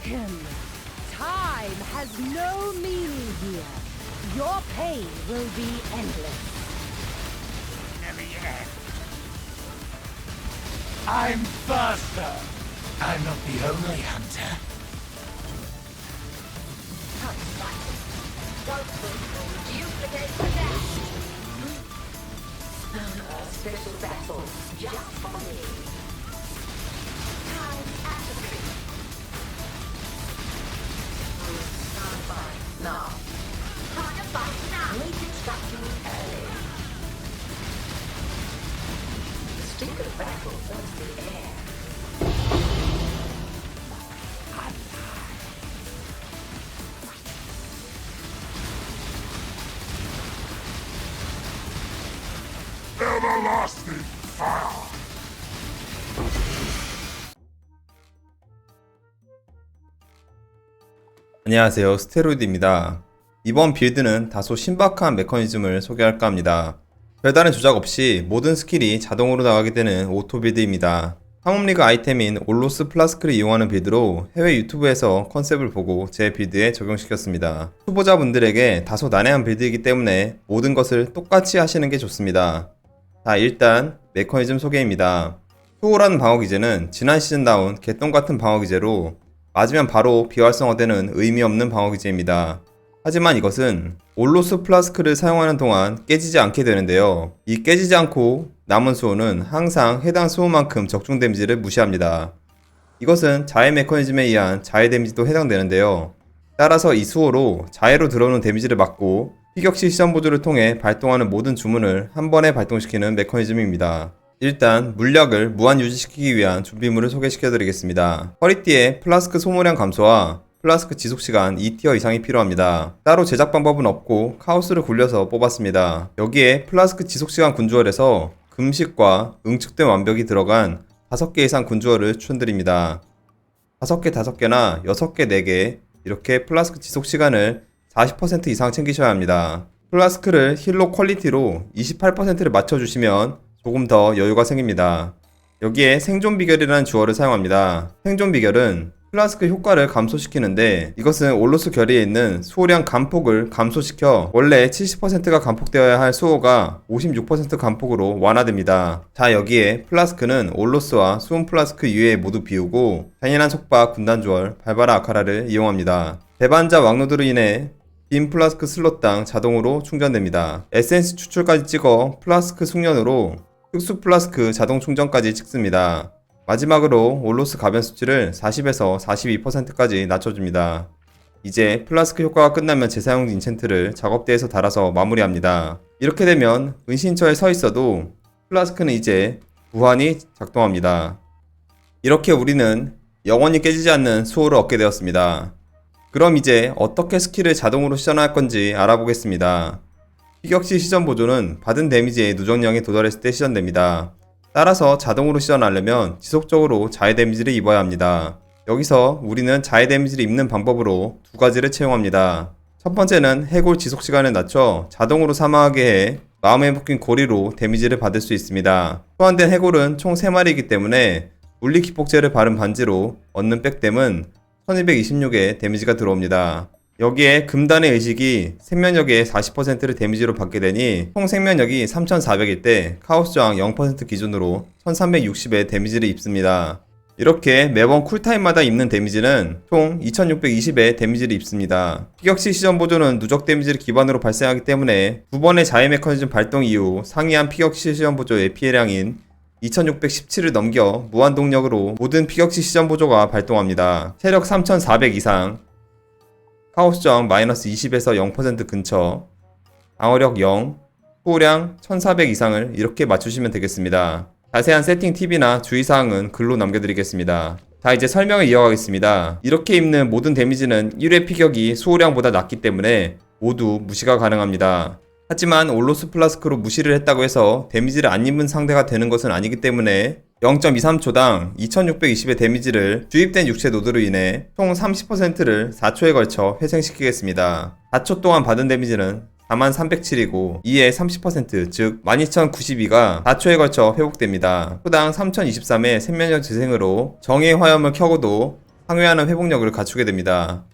broken. Time has no meaning here. Your pain will be endless. Never yet. I'm faster. I'm not the only hunter. Duplicate the dash. Special battle just for me. Time atrophy. Now. Time to fight now. Stop you early. The streak of battle fills the air. Everlasting fire. 안녕하세요. 스테로이드입니다. 이번 빌드는 다소 신박한 메커니즘을 소개할까 합니다. 별다른 조작 없이 모든 스킬이 자동으로 나가게 되는 오토 빌드입니다. 상업리그 아이템인 올로스 플라스크를 이용하는 빌드로 해외 유튜브에서 컨셉을 보고 제 빌드에 적용시켰습니다. 후보자분들에게 다소 난해한 빌드이기 때문에 모든 것을 똑같이 하시는 게 좋습니다. 자 일단 메커니즘 소개입니다. 수호라는 방어 기제는 지난 시즌 나온 개똥 같은 방어 기제로 맞으면 바로 비활성화되는 의미 없는 방어 기제입니다. 하지만 이것은 올로스 플라스크를 사용하는 동안 깨지지 않게 되는데요. 이 깨지지 않고 남은 수호는 항상 해당 수호만큼 적중 데미지를 무시합니다. 이것은 자해 메커니즘에 의한 자해 데미지도 해당되는데요. 따라서 이 수호로 자해로 들어오는 데미지를 막고 피격시 시전 보조를 통해 발동하는 모든 주문을 한 번에 발동시키는 메커니즘입니다. 일단 물약을 무한 유지시키기 위한 준비물을 소개시켜 드리겠습니다. 허리띠에 플라스크 소모량 감소와 플라스크 지속시간 2티어 이상이 필요합니다. 따로 제작 방법은 없고 카오스를 굴려서 뽑았습니다. 여기에 플라스크 지속시간 군주얼에서 금식과 응축된 완벽이 들어간 5개 이상 군주얼을 추천드립니다. 5개 5개나 6개 4개 이렇게 플라스크 지속시간을 40% 이상 챙기셔야 합니다. 플라스크를 힐로 퀄리티로 28%를 맞춰주시면 조금 더 여유가 생깁니다. 여기에 생존 비결이라는 주어를 사용합니다. 생존 비결은 플라스크 효과를 감소시키는데 이것은 올로스 결의에 있는 수호량 감폭을 감소시켜 원래 70%가 감폭되어야 할 수호가 56% 감폭으로 완화됩니다. 자 여기에 플라스크는 올로스와 수온 플라스크 이외에 모두 비우고 잔인한 속박 군단주얼 발바라 아카라를 이용합니다. 배반자 왕노드로 인해 빈 플라스크 슬롯당 자동으로 충전됩니다. 에센스 추출까지 찍어 플라스크 숙련으로 흑수 플라스크 자동 충전까지 찍습니다. 마지막으로 올로스 가변 수치를 40에서 42%까지 낮춰줍니다. 이제 플라스크 효과가 끝나면 재사용 인챈트를 작업대에서 달아서 마무리합니다. 이렇게 되면 은신처에 서 있어도 플라스크는 이제 무한히 작동합니다. 이렇게 우리는 영원히 깨지지 않는 수호를 얻게 되었습니다. 그럼 이제 어떻게 스킬을 자동으로 시전할 건지 알아보겠습니다. 피격시 시전 보조는 받은 데미지의 누적량에 도달했을 때 시전됩니다. 따라서 자동으로 시전하려면 지속적으로 자해 데미지를 입어야 합니다. 여기서 우리는 자해 데미지를 입는 방법으로 두 가지를 채용합니다. 첫 번째는 해골 지속 시간을 낮춰 자동으로 사망하게 해 마음에 묶인 고리로 데미지를 받을 수 있습니다. 소환된 해골은 총 3마리이기 때문에 물리 기폭제를 바른 반지로 얻는 백댐은 1226의 데미지가 들어옵니다. 여기에 금단의 의식이 생명력의 40%를 데미지로 받게 되니 총 생명력이 3400일 때 카오스 저항 0% 기준으로 1360의 데미지를 입습니다. 이렇게 매번 쿨타임마다 입는 데미지는 총 2620의 데미지를 입습니다. 피격시 시전 보조는 누적 데미지를 기반으로 발생하기 때문에 두 번의 자해 메커니즘 발동 이후 상이한 피격시 시전 보조의 피해량인 2617을 넘겨 무한 동력으로 모든 피격시 시전 보조가 발동합니다. 체력 3400 이상, 카오스정 마이너스 20에서 0% 근처, 방어력 0, 수호량 1400 이상을 이렇게 맞추시면 되겠습니다. 자세한 세팅 팁이나 주의사항은 글로 남겨드리겠습니다. 자 이제 설명을 이어가겠습니다. 이렇게 입는 모든 데미지는 1회 피격이 수호량보다 낮기 때문에 모두 무시가 가능합니다. 하지만 올로스 플라스크로 무시를 했다고 해서 데미지를 안 입은 상대가 되는 것은 아니기 때문에 0.23초당 2620의 데미지를 주입된 육체 노드로 인해 총 30%를 4초에 걸쳐 회생시키겠습니다. 4초 동안 받은 데미지는 4307이고 이에 30%, 즉 12092가 4초에 걸쳐 회복됩니다. 후당 3023의 생명력 재생으로 정의 화염을 켜고도 항회하는 회복력을 갖추게 됩니다.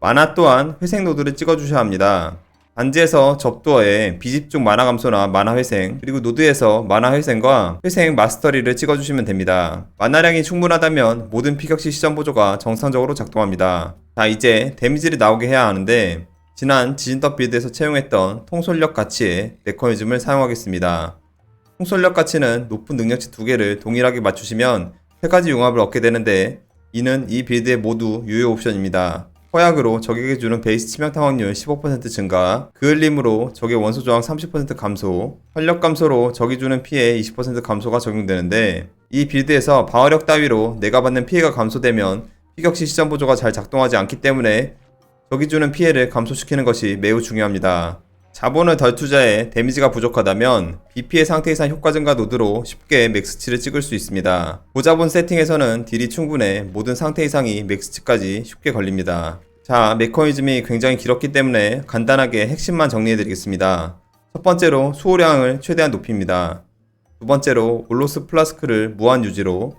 만화 또한 회생 노드를 찍어주셔야 합니다. 반지에서 접두어에 비집 중 만화 감소나 만화 회생, 그리고 노드에서 만화 회생과 회생 마스터리를 찍어주시면 됩니다. 만화량이 충분하다면 모든 피격시 시전 보조가 정상적으로 작동합니다. 자, 이제 데미지를 나오게 해야 하는데, 지난 지진떡 빌드에서 채용했던 통솔력 가치의 메커니즘을 사용하겠습니다. 통솔력 가치는 높은 능력치 두 개를 동일하게 맞추시면 세 가지 융합을 얻게 되는데, 이는 이 빌드의 모두 유효 옵션입니다. 허약으로 적에게 주는 베이스 치명타 확률 15% 증가, 그을림으로 적의 원소 저항 30% 감소, 활력 감소로 적이 주는 피해 20% 감소가 적용되는데 이 빌드에서 방어력 따위로 내가 받는 피해가 감소되면 피격시 시전 보조가 잘 작동하지 않기 때문에 적이 주는 피해를 감소시키는 것이 매우 중요합니다. 자본을 덜 투자해 데미지가 부족하다면 BP의 상태 이상 효과 증가 노드로 쉽게 맥스치를 찍을 수 있습니다. 고자본 세팅에서는 딜이 충분해 모든 상태 이상이 맥스치까지 쉽게 걸립니다. 자, 메커니즘이 굉장히 길었기 때문에 간단하게 핵심만 정리해 드리겠습니다. 첫 번째로 수호량을 최대한 높입니다. 두 번째로 올로스 플라스크를 무한 유지로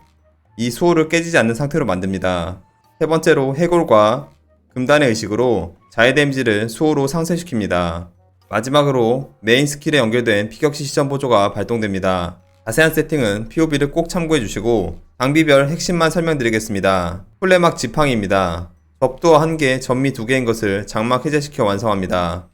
이 수호를 깨지지 않는 상태로 만듭니다. 세 번째로 해골과 금단의 의식으로 자해 데미지를 수호로 상쇄시킵니다. 마지막으로 메인 스킬에 연결된 피격시 시전 보조가 발동됩니다. 자세한 세팅은 POB를 꼭 참고해 주시고 장비별 핵심만 설명드리겠습니다. 플레막 지팡이입니다. 접두어 1개, 전미 2개인 것을 장막 해제시켜 완성합니다.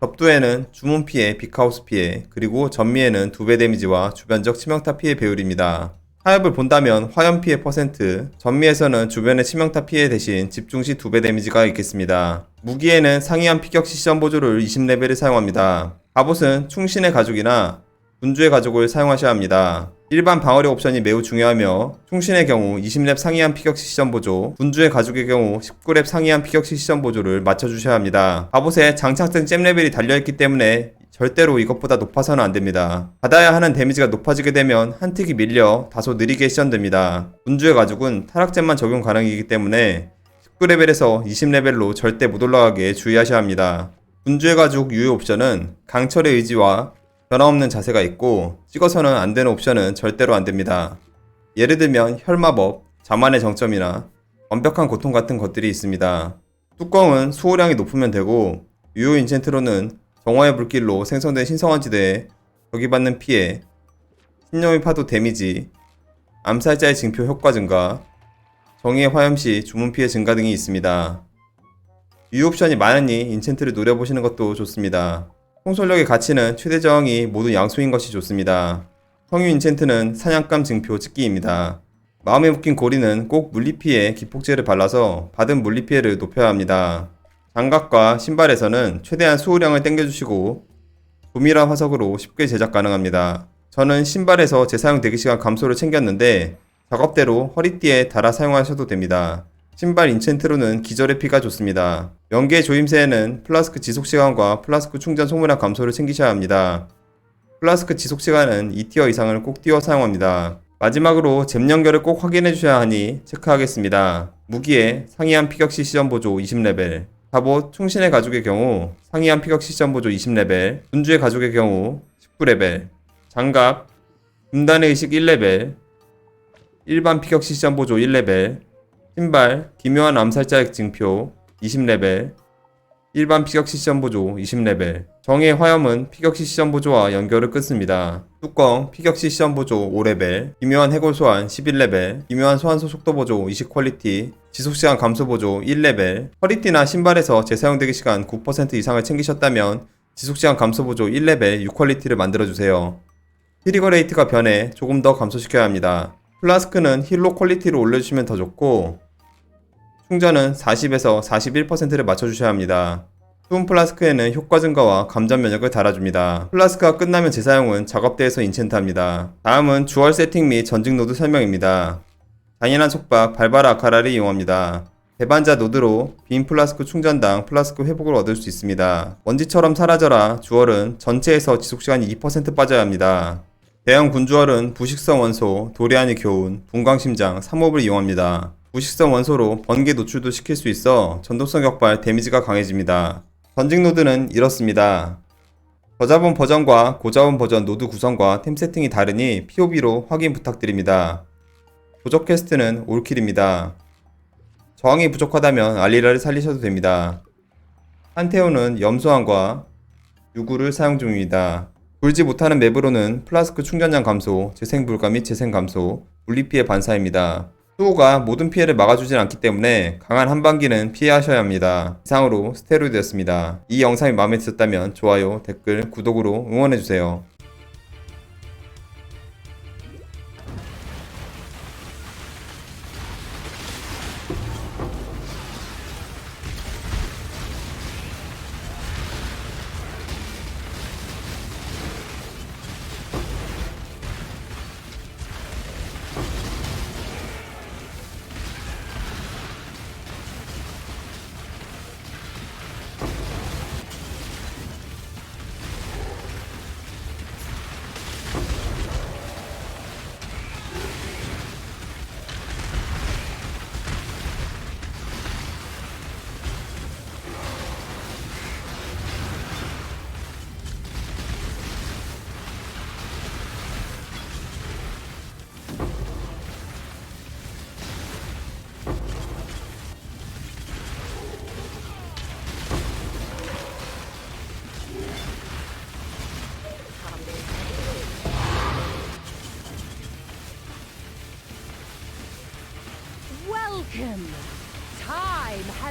접두에는 주문 피해, 빅하우스 피해, 그리고 전미에는 2배 데미지와 주변적 치명타 피해 배율입니다. 타협을 본다면 화염 피해 퍼센트, 전미에서는 주변의 치명타 피해 대신 집중 시 2배 데미지가 있겠습니다. 무기에는 상이한 피격 시션 보조를 20레벨을 사용합니다. 갑옷은 충신의 가죽이나 군주의 가죽을 사용하셔야 합니다. 일반 방어력 옵션이 매우 중요하며 충신의 경우 20렙 상이한 피격 시션 보조, 군주의 가죽의 경우 19렙 상이한 피격 시션 보조를 맞춰주셔야 합니다. 갑옷에 장착된 잼 레벨이 달려있기 때문에 절대로 이것보다 높아서는 안됩니다. 받아야 하는 데미지가 높아지게 되면 한 틱이 밀려 다소 느리게 시전됩니다. 군주의 가죽은 타락잼만 적용 가능이기 때문에 19레벨에서 20레벨로 절대 못 올라가게 주의하셔야 합니다. 군주의 가죽 유효 옵션은 강철의 의지와 변화없는 자세가 있고 찍어서는 안 되는 옵션은 절대로 안 됩니다. 예를 들면 혈마법, 자만의 정점이나 완벽한 고통 같은 것들이 있습니다. 뚜껑은 수호량이 높으면 되고 유효 인챈트로는 정화의 불길로 생성된 신성한 지대에 적이 받는 피해, 신념의 파도 데미지, 암살자의 징표 효과 증가, 정의의 화염 시 주문 피해 증가 등이 있습니다. 유효 옵션이 많으니 인챈트를 노려보시는 것도 좋습니다. 통솔력의 가치는 최대 저항이 모두 양수인 것이 좋습니다. 성유 인챈트는 사냥감 징표 찍기입니다. 마음에 묶인 고리는 꼭 물리피해 기폭제를 발라서 받은 물리피해를 높여야 합니다. 장갑과 신발에서는 최대한 수호량을 땡겨주시고 도미라 화석으로 쉽게 제작 가능합니다. 저는 신발에서 재사용 대기시간 감소를 챙겼는데 작업대로 허리띠에 달아 사용하셔도 됩니다. 신발 인챈트로는 기절의 피가 좋습니다. 연계 조임새에는 플라스크 지속시간과 플라스크 충전 소모량 감소를 챙기셔야 합니다. 플라스크 지속시간은 2티어 이상을 꼭 띄워 사용합니다. 마지막으로 잼 연결을 꼭 확인해 주셔야 하니 체크하겠습니다. 무기에 상이한 피격시 시전 보조 20레벨, 갑옷 충신의 가죽의 경우 상이한 피격시 시전 보조 20레벨, 군주의 가죽의 경우 19레벨, 장갑, 금단의 의식 1레벨, 일반 피격시 시전 보조 1레벨, 신발, 기묘한 암살자의 징표 20레벨, 일반 피격시 시전 보조 20레벨, 정의 화염은 피격시 시전 보조와 연결을 끊습니다. 뚜껑 피격시 시전 보조 5레벨, 기묘한 해골 소환 11레벨, 기묘한 소환소 속도 보조 20 퀄리티, 지속시간 감소 보조 1레벨, 허리띠나 신발에서 재사용되기 시간 9% 이상을 챙기셨다면 지속시간 감소 보조 1레벨 6 퀄리티를 만들어주세요. 트리거 레이트가 변해 조금 더 감소시켜야 합니다. 플라스크는 힐로 퀄리티를 올려주시면 더 좋고 충전은 40에서 41%를 맞춰주셔야 합니다. 수분 플라스크에는 효과 증가와 감전 면역을 달아줍니다. 플라스크가 끝나면 재사용은 작업대에서 인챈트합니다. 다음은 주얼 세팅 및 전직 노드 설명입니다. 잔인한 속박 발바라 아카라를 이용합니다. 대반자 노드로 빈 플라스크 충전당 플라스크 회복을 얻을 수 있습니다. 먼지처럼 사라져라 주얼은 전체에서 지속시간이 2% 빠져야 합니다. 대형 군주얼은 부식성 원소, 도리안의 교훈, 분광심장, 3홉을 이용합니다. 부식성 원소로 번개 노출도 시킬 수 있어 전도성 격발 데미지가 강해집니다. 전직 노드는 이렇습니다. 저자본 버전과 고자본 버전 노드 구성과 템 세팅이 다르니 POB로 확인 부탁드립니다. 도적 퀘스트는 올킬입니다. 저항이 부족하다면 알리라를 살리셔도 됩니다. 한테오는 염소왕과 유구를 사용 중입니다. 돌지 못하는 맵으로는 플라스크 충전량 감소, 재생 불가 및 재생 감소, 물리 피해 반사입니다. 수호가 모든 피해를 막아주진 않기 때문에 강한 한방기는 피하셔야 합니다. 이상으로 스테로이드였습니다. 이 영상이 마음에 드셨다면 좋아요, 댓글, 구독으로 응원해주세요.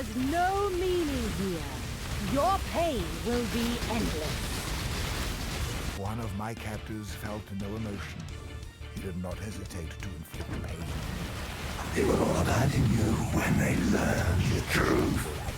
Has no meaning here. Your pain will be endless. One of my captors felt no emotion. He did not hesitate to inflict pain. They will all abandon you when they learn the truth.